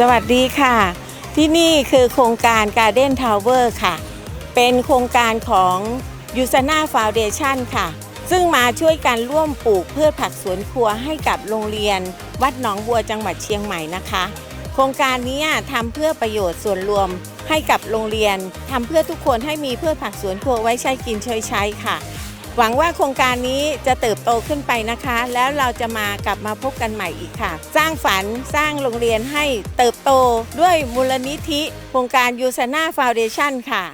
สวัสดีค่ะ ที่นี่คือโครงการ Garden Tower ค่ะ เป็นโครงการของ u s a n a Foundation ค่ะ ซึ่งมาช่วยกันร่วมปลูกพืชผักสวนครัวให้กับโรงเรียน วัดหนองบัวจังหวัดเชียงใหม่นะคะ โครงการนี้ทำเพื่อประโยชน์ส่วนรวมให้กับโรงเรียนทำเพื่อทุกคนให้มีพืชผักสวนครัวไว้ใช้กินใช้ใช้ค่ะ หวังว่าโครงการนี้จะเติบโตขึ้นไปนะคะ แล้วเราจะมากลับมาพบกันใหม่อีกค่ะ สร้างฝันสร้างโรงเรียนให้เติบโตด้วยมูลนิธิ โครงการยูซาน่าฟาวเดชั่นค่ะ